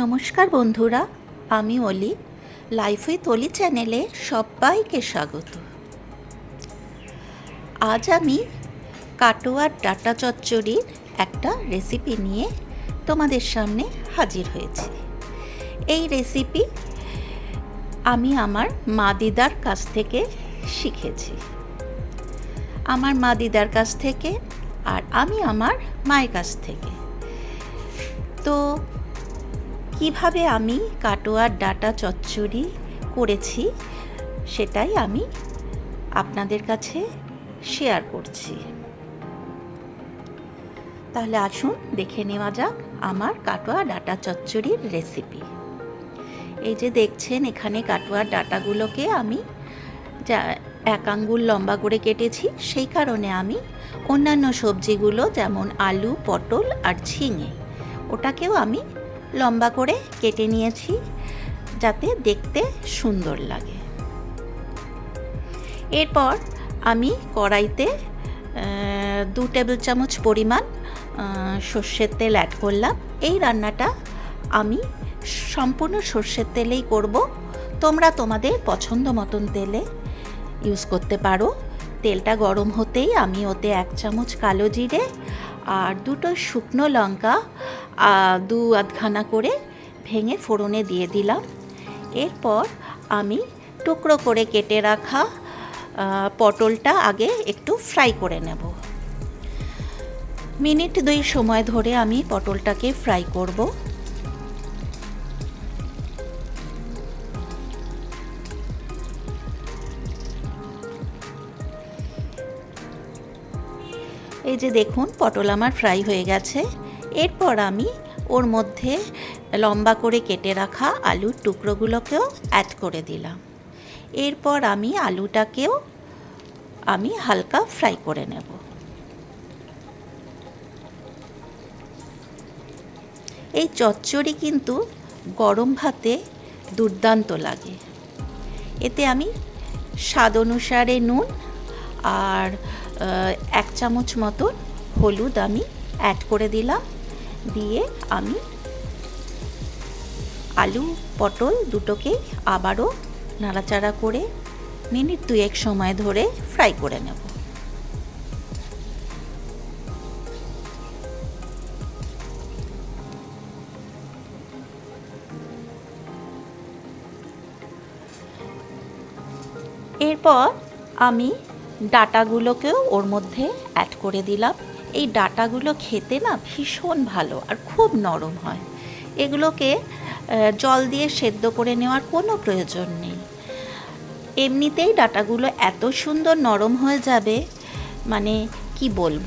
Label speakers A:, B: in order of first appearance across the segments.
A: নমস্কার বন্ধুরা, আমি অলি লাইফ উইথ অলি চ্যানেলে সবাইকে স্বাগত। আজ আমি কাটোয়ার ডাটা চচ্চড়ির একটা রেসিপি নিয়ে তোমাদের সামনে হাজির হয়েছি। এই রেসিপি আমি আমার মা দিদার কাছ থেকে শিখেছি। আমার মা দিদার কাছ থেকে আর আমি আমার মায়ের কাছ থেকে। তো কীভাবে আমি কাটোয়ার ডাটা চচ্চড়ি করেছি সেটাই আমি আপনাদের কাছে শেয়ার করছি। তাহলে আসুন দেখে নেওয়া যাক আমার কাটোয়া ডাটা চচ্চড়ির রেসিপি এই যে দেখছেন, এখানে কাটোয়ার ডাটাগুলোকে আমি যা এক আঙ্গুল লম্বা করে কেটেছি, সেই কারণে আমি অন্যান্য সবজিগুলো যেমন আলু, পটল আর ঝিঙে, ওটাকেও আমি লম্বা করে কেটে নিয়েছি যাতে দেখতে সুন্দর লাগে। এরপর আমি কড়াইতে দু টেবিল চামচ পরিমাণ সর্ষের তেল অ্যাড করলাম। এই রান্নাটা আমি সম্পূর্ণ সর্ষের তেলেই করব। তোমরা তোমাদের পছন্দ মতন তেলে ইউজ করতে পারো। তেলটা গরম হতেই আমি ওতে এক চামচ কালো জিরে আর দুটো শুকনো লঙ্কা দু আধখানা করে ভেঙে ফোড়নে দিয়ে দিলাম। এরপর আমি টুকরো করে কেটে রাখা পটলটা আগে একটু ফ্রাই করে নেব। মিনিট দুই সময় ধরে আমি পটলটাকে ফ্রাই করব। এই যে দেখুন, পটল আমার ফ্রাই হয়ে গেছে। এরপর আমি ওর মধ্যে লম্বা করে কেটে রাখা আলুর টুকরোগুলোকেও অ্যাড করে দিলাম। এরপর আমি আলুটাকেও আমি হালকা ফ্রাই করে নেব। এই চচ্চড়ি কিন্তু গরম ভাতে দুর্দান্ত লাগে। এতে আমি স্বাদ অনুসারে নুন আর এক চামচ মতন হলুদ আমি অ্যাড করে দিলাম। দিয়ে আমি আলু, পটল দুটোকেই আবারও নাড়াচাড়া করে মিনিট দুয়েক সময় ধরে ফ্রাই করে নেব। এরপর আমি ডাটাগুলোকেও ওর মধ্যে অ্যাড করে দিলাম। এই ডাটাগুলো খেতে না ভীষণ ভালো আর খুব নরম হয়। এগুলোকে জল দিয়ে সেদ্ধ করে নেওয়ার কোনো প্রয়োজন নেই। এমনিতেই ডাটাগুলো এত সুন্দর নরম হয়ে যাবে মানে কি বলব?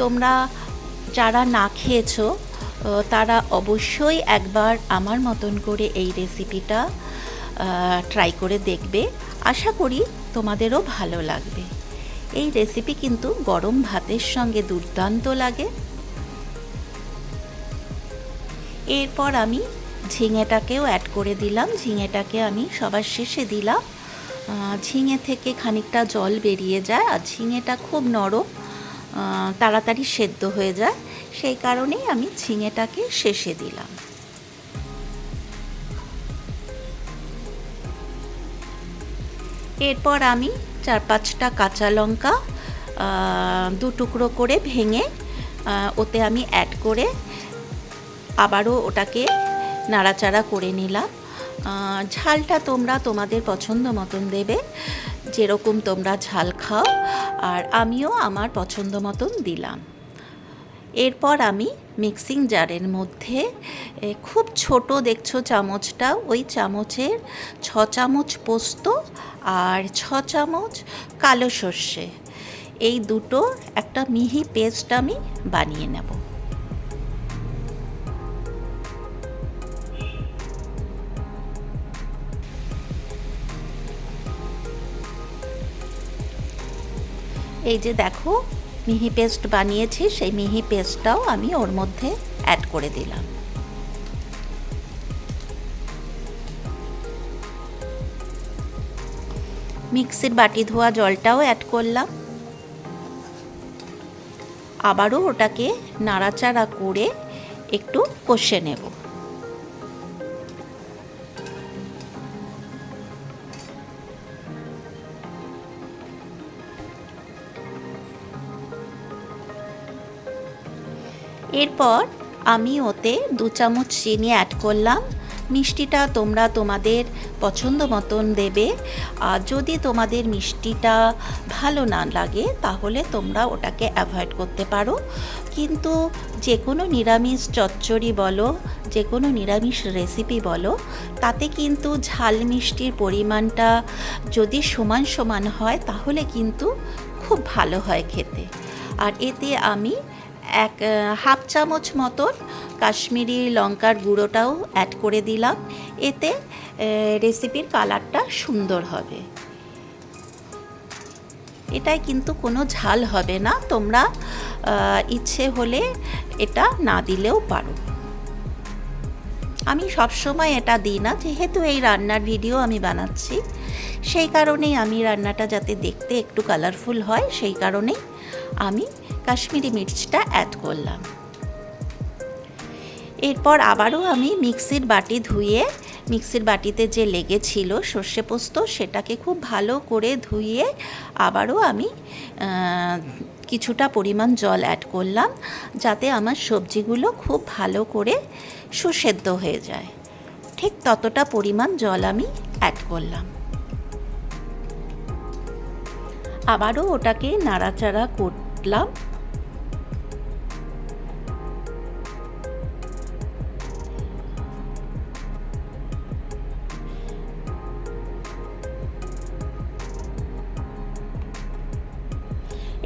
A: তোমরা যারা না খেয়েছো তারা অবশ্যই একবার আমার মতন করে এই রেসিপিটা ট্রাই করে দেখবে। আশা করি তোমাদেরও ভালো লাগবে। এই রেসিপি কিন্তু গরম ভাতের সঙ্গে দুর্দান্ত লাগে। এরপর আমি ঝিঙেটাকেও অ্যাড করে দিলাম। ঝিঙেটাকে আমি সবার শেষে দিলাম। ঝিঙে থেকে খানিকটা জল বেরিয়ে যায় আর ঝিঙেটা খুব নরম তাড়াতাড়ি সেদ্ধ হয়ে যায়। সেই কারণেই আমি ঝিঙেটাকে শেষে দিলাম। এরপর আমি চার পাঁচটা কাঁচা লঙ্কা দু টুকরো করে ভেঙে ওতে আমি অ্যাড করে আবারও ওটাকে নাড়াচাড়া করে নিলাম। ঝালটা তোমরা তোমাদের পছন্দ মতন দেবে, যেরকম তোমরা ঝাল খাও, আর আমিও আমার পছন্দ মতন দিলাম। এরপর আমি মিক্সিং জারের মধ্যে খুব ছোট দেখছ চামচটা ওই চামচের ছ চামচ পোস্ত আর ছ চামচ কালো সর্ষে। এই দুটো একটা মিহি পেস্ট আমি বানিয়ে নেব। এই যে দেখো মিহি পেস্ট বানিয়েছি, সেই মিহি পেস্টটাও আমি ওর মধ্যে অ্যাড করে দিলাম। মিক্সির বাটি ধোয়া জলটাও অ্যাড করলাম। আবারও ওটাকে নাড়াচাড়া করে একটু কষে নেব। এরপর আমি ওতে দু চামচ চিনি অ্যাড করলাম। মিষ্টিটা তোমরা তোমাদের পছন্দ মতন দেবে। আর যদি তোমাদের মিষ্টিটা ভালো না লাগে, তাহলে তোমরা ওটাকে অ্যাভয়েড করতে পারো। কিন্তু যে কোনো নিরামিষ চচ্চড়ি বলো যে কোনো নিরামিষ রেসিপি বলো, তাতে কিন্তু ঝাল মিষ্টির পরিমাণটা যদি সমান সমান হয়, তাহলে কিন্তু খুব ভালো হয় খেতে। আর এতে আমি এক হাফ চামচ মতন কাশ্মীরি লঙ্কার গুঁড়োটাও অ্যাড করে দিলাম। এতে রেসিপির কালারটা সুন্দর হবে। এটাই কিন্তু কোনো ঝাল হবে না। তোমরা ইচ্ছে হলে এটা না দিলেও পারো। আমি সবসময় এটা দিই না। যেহেতু এই রান্নার ভিডিও আমি বানাচ্ছি, সেই কারণেই আমি রান্নাটা যাতে দেখতে একটু কালারফুল হয়, সেই কারণেই আমি কাশ্মীরি মির্চটা অ্যাড করলাম। এরপর আবারও আমি মিক্সির বাটি ধুয়ে, মিক্সির বাটিতে যে লেগেছিল সর্ষে পোস্ত সেটাকে খুব ভালো করে ধুয়ে আবারও আমি কিছুটা পরিমাণ জল অ্যাড করলাম যাতে আমার সবজিগুলো খুব ভালো করে সুসেদ্ধ হয়ে যায়। ঠিক ততটা পরিমাণ জল আমি অ্যাড করলাম। আবারও ওটাকে নাড়াচাড়া করলাম।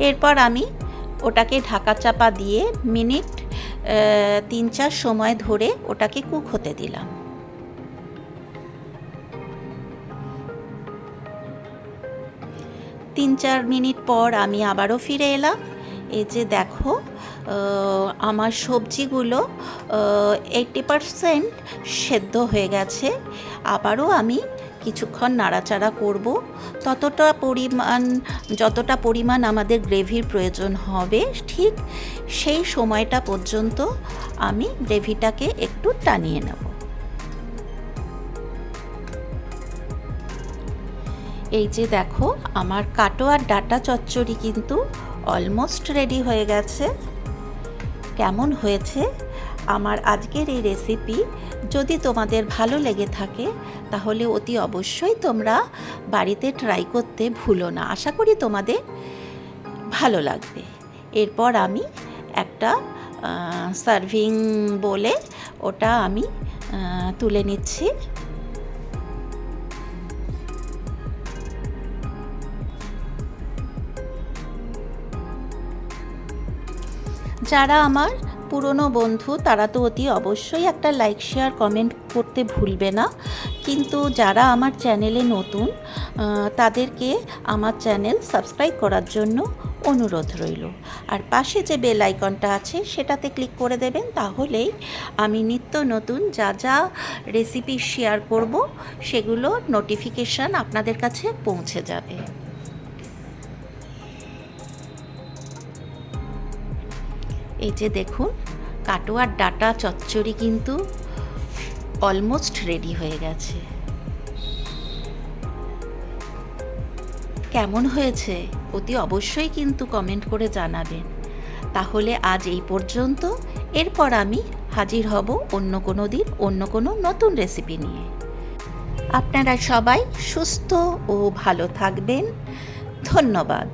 A: এরপর আমি ওটাকে ঢাকা চাপা দিয়ে মিনিট তিন চার সময় ধরে ওটাকে কুক হতে দিলাম। তিন চার মিনিট পর আমি আবারও ফিরে এলাম। এই যে দেখো আমার সবজিগুলো এইটটি পারসেন্ট সেদ্ধ হয়ে গেছে। আবারও আমি কিছুক্ষণ নাড়াচাড়া করব। ততটা পরিমাণ, যতটা পরিমাণ আমাদের গ্রেভির প্রয়োজন হবে, ঠিক সেই সময়টা পর্যন্ত আমি গ্রেভিটাকে একটু টানিয়ে নেব। এই যে দেখো, আমার কাটোয়ার ডাটা চচ্চড়ি কিন্তু অলমোস্ট রেডি হয়ে গেছে। কেমন হয়েছে? আমার আজকের এই রেসিপি যদি তোমাদের ভালো লেগে থাকে, তাহলে অতি অবশ্যই তোমরা বাড়িতে ট্রাই করতে ভুলো না। আশা করি তোমাদের ভালো লাগবে। এরপর আমি একটা সার্ভিং বলে ওটা আমি তুলে নিচ্ছি। যারা আমার পুরনো বন্ধু, তারা তো অতি অবশ্যই একটা লাইক শেয়ার কমেন্ট করতে ভুলবে না। কিন্তু যারা আমার চ্যানেলে নতুন তাদেরকে আমার চ্যানেল সাবস্ক্রাইব করার জন্য অনুরোধ রইল। আর পাশে যে বেল আইকনটা আছে, সেটাতে ক্লিক করে দেবেন, তাহলেই আমি নিত্য নতুন যা যা রেসিপি শেয়ার করব, সেগুলো নোটিফিকেশান আপনাদের কাছে পৌঁছে যাবে। এই যে দেখুন, কাটোয়ার ডাটা চচ্চড়ি কিন্তু অলমোস্ট রেডি হয়ে গেছে। কেমন হয়েছে? অতি অবশ্যই কিন্তু কমেন্ট করে জানাবেন। তাহলে আজ এই পর্যন্ত। এরপর আমি হাজির হব অন্য কোনো দিন, অন্য কোনো নতুন রেসিপি নিয়ে। আপনারা সবাই সুস্থ ও ভালো থাকবেন। ধন্যবাদ।